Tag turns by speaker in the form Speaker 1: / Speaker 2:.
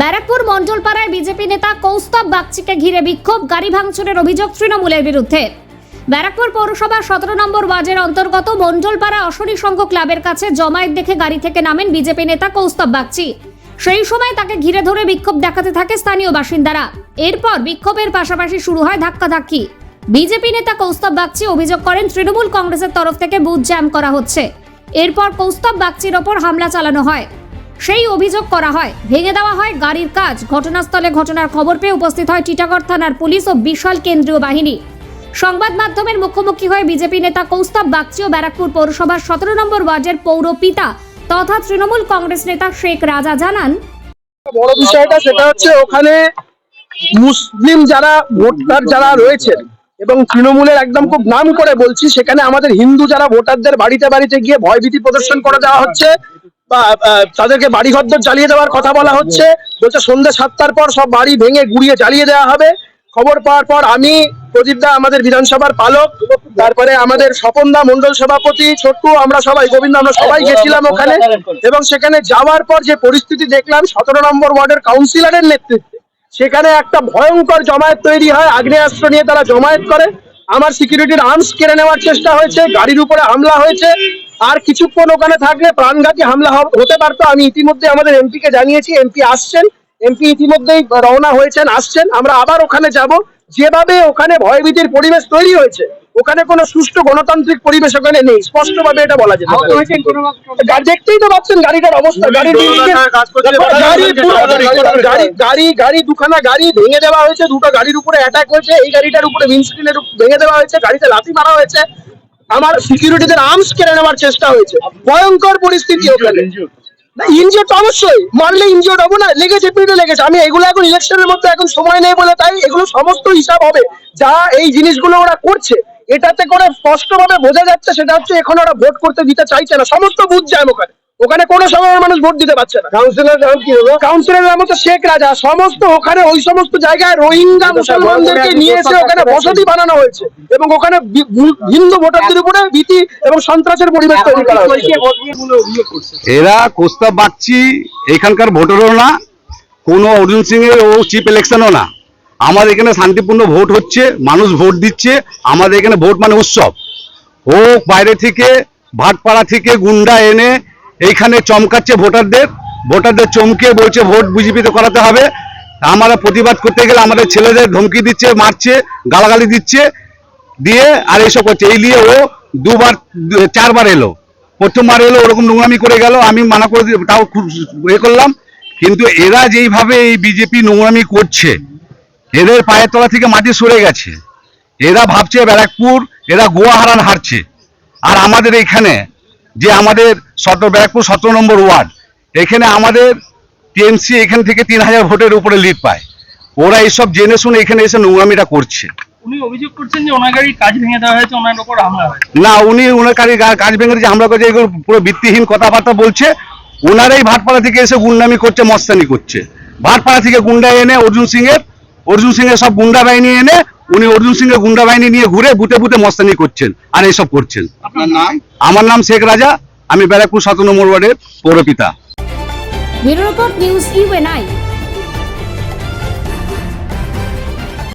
Speaker 1: Barrackpore মণ্ডলপাড়ায় BJP নেতা কৌস্তব বাগচিকে ঘিরে বিক্ষোভ, গাড়ি ভাঙচুরের অভিযোগ তৃণমূলের বিরুদ্ধে। ব্যারাকপুর পৌরসভার সতেরো নম্বর ওয়ার্ডের অন্তর্গত মণ্ডলপাড়া অশরী সংঘ ক্লাবের কাছে জমায়েত দেখে গাড়ি থেকে নামেন বিজেপি নেতা কৌস্তব বাগচি। সেই সময় তাকে ঘিরে ধরে বিক্ষোভ দেখাতে থাকে স্থানীয় বাসিন্দারা। এরপর বিক্ষোভের পাশাপাশি শুরু হয় ধাক্কাধাক্কি। বিজেপি নেতা কৌস্তব বাগচি অভিযোগ করেন, তৃণমূল কংগ্রেসের তরফ থেকে বুথ জ্যাম করা হচ্ছে। এরপর কৌস্তব বাগচির ওপর হামলা চালানো হয়। সেই অভিযোগ করা হয়। ভেঙে দেওয়া হয় গাড়ির কাজ। ঘটনাস্থলে ঘটনার খবর পেয়ে উপস্থিত হয় টিটাগড় থানার পুলিশ ও বিশাল কেন্দ্রীয় বাহিনী। সংবাদ মাধ্যমের মুখোমুখি হয়ে বিজেপি নেতা কৌস্তব বাগচি ও ব্যারাকপুর পৌরসভার সতেরো নম্বর ওয়ার্ডের পৌর পিতা তথা তৃণমূল কংগ্রেস নেতা শেখ রাজা জানান,
Speaker 2: বড় বিষয়টা সেটা হচ্ছে ওখানে মুসলিম যারা, ভোটার যারা রয়েছেন এবং তৃণমূলের একদম খুব নাম করে বলছি, সেখানে আমাদের হিন্দু যারা ভোটারদের বাড়িতে বাড়িতে গিয়ে ভয়ভীতি প্রদর্শন করে দেওয়া হচ্ছে তাদেরকে বাড়ি ঘর জ্বালিয়ে দেওয়ার কথা বলা হচ্ছে। বলছে সন্ধ্যে সাতটার পর সব বাড়ি ভেঙে গুড়িয়ে জ্বালিয়ে দেওয়া হবে। খবর পাওয়ার পর আমি, প্রদীপ দা আমাদের বিধানসভার পালক, তারপরে আমাদের স্বপন দা মন্ডল সভাপতি ছোট্টু, আমরা সবাই গোবিন্দ, আমরা সবাই গেছিলাম ওখানে। এবং সেখানে যাওয়ার পর যে পরিস্থিতি দেখলাম, সতেরো নম্বর ওয়ার্ডের কাউন্সিলরের নেতৃত্বে, সেখানে একটা ভয়ঙ্কর জমায়েত তৈরি হয়। আগ্নেয়াস্ত্র নিয়ে তারা জমায়েত করে। আমার সিকিউরিটির আর্মস কেড়ে নেওয়ার চেষ্টা হয়েছে, গাড়ির উপরে হামলা হয়েছে। আর কিছুক্ষণ ওখানে থাকলে প্রাণঘাতী হামলা হতে পারতো। আমি ইতিমধ্যে আমাদের এমপি কে জানিয়েছি এমপি আসছেন। এমপি ইতিমধ্যেই রওনা হয়েছেন আসছেন। আমরা আবার ওখানে যাব। যেভাবে ওখানে ভয়ভীতির পরিবেশ তৈরি হয়েছে ওখানে কোনো সুষ্ঠু গণতান্ত্রিক পরিবেশ ওখানে নেই। স্পষ্টভাবে এটা বলা যেতে পারে। দেখতেই তো পাচ্ছেন গাড়িটার অবস্থা। গাড়ির গাড়ি গাড়ি গাড়ি গাড়ি দুখানা গাড়ি ভেঙে দেওয়া হয়েছে। দুটো গাড়ির উপরে অ্যাটাক হয়েছে। এই গাড়িটার উপরে উইন্ডস্ক্রিনের ভেঙে দেওয়া হয়েছে। গাড়িতে লাথি মারা হয়েছে। আমার সিকিউরিটিদের আর্মস কেড়ে নেওয়ার চেষ্টা হয়েছে। ভয়ঙ্কর পরিস্থিতি ওখানে। তো অবশ্যই। মারলে ইনজিওর হব না লেগেছে পিঠে লেগেছে। আমি এগুলো এখন ইলেকশনের মধ্যে এখন সময় নেই বলে তাই এগুলো সমস্ত হিসাব হবে। যা এই জিনিসগুলো ওরা করছে এটাতে করে স্পষ্টভাবে বোঝা যাচ্ছে সেটা হচ্ছে এখন ওরা ভোট করতে দিতে চাইছে না। সমস্ত বুঝ যায় ওখানে। ওখানে কোনো সময় মানুষ ভোট দিতে পারছে না। কাউন্সিলর নাম কি হলো? কাউন্সিলর নাম হচ্ছে শেখ রাজা। সমস্ত ওখানে ওই সমস্ত জায়গায় রোহিঙ্গা মুসলমানদেরকে নিয়ে এসে ওখানে বসতি বানানো হয়েছে এবং ওখানে হিন্দু ভোটারদের উপরে ভীতি এবং সন্ত্রাসের পরিবেশ তৈরি করা হয়েছে।
Speaker 3: এরা কোস্তা বাগচি এখানকার ভোটারও না কোনো অর্জুন সিং এর ও চিফ ইলেকশনও না। আমাদের এখানে শান্তিপূর্ণ ভোট হচ্ছে মানুষ ভোট দিচ্ছে আমাদের এখানে ভোট মানে উৎসব। ও বাইরে থেকে ভাটপাড়া থেকে গুন্ডা এনে এইখানে চমকাচ্ছে ভোটারদের ভোটারদের চমকে বলছে ভোট বিজেপিতে করাতে হবে। আমরা প্রতিবাদ করতে গেলে আমাদের ছেলেদের ধমকি দিচ্ছে, মারছে, গালাগালি দিচ্ছে, দিয়ে আর এইসব করছে। এই নিয়ে ও দুবার, চারবার এলো। প্রথমবার এলো, ওরকম নোংরামি করে গেল। আমি মানা করে তাও খুব এ করলাম। কিন্তু এরা যেইভাবে এই বিজেপি নোংরামি করছে, এদের পায়ের তলা থেকে মাটি সরে গেছে। এরা ভাবছে ব্যারাকপুর, এরা গোয়া হারান হারছে। আর আমাদের এইখানে, যে আমাদের সত ব্যারাকপুর সতেরো নম্বর ওয়ার্ড। এখানে আমাদের টিএমসি এখান থেকে তিন হাজার ভোটের উপরে লিড পায়। ওরা এইসব জেনে শুনে এখানে এসে নোংরামিটা করছে।
Speaker 4: উনি অভিযোগ করছেন যে ওনার গাড়ির কাজ ভেঙে দেওয়া হয়েছে ওনার উপর হামলা হয়েছে।
Speaker 3: না উনি ওনার কাছে কাজ ভেঙে যে হামলা করছে এগুলো পুরো ভিত্তিহীন কথাবার্তা বলছে। ওনারাই ভাটপাড়া থেকে এসে গুন্ডামি করছে মস্তানি করছে। ভাটপাড়া থেকে গুন্ডা এনে অর্জুন সিং এর অর্জুন সিং এর সব গুন্ডা বাহিনী এনে উনি অর্জুন সিং এর গুন্ডা বাহিনী নিয়ে ঘুরে বুটে বুটে মস্তানি করছেন আর এইসব করছেন।
Speaker 4: আপনার নাম?
Speaker 3: আমার নাম শেখ রাজা। আমি ব্যারাকপুর সাত নম্বর ওয়ার্ডের পৌরপিতা।
Speaker 1: Report news UNI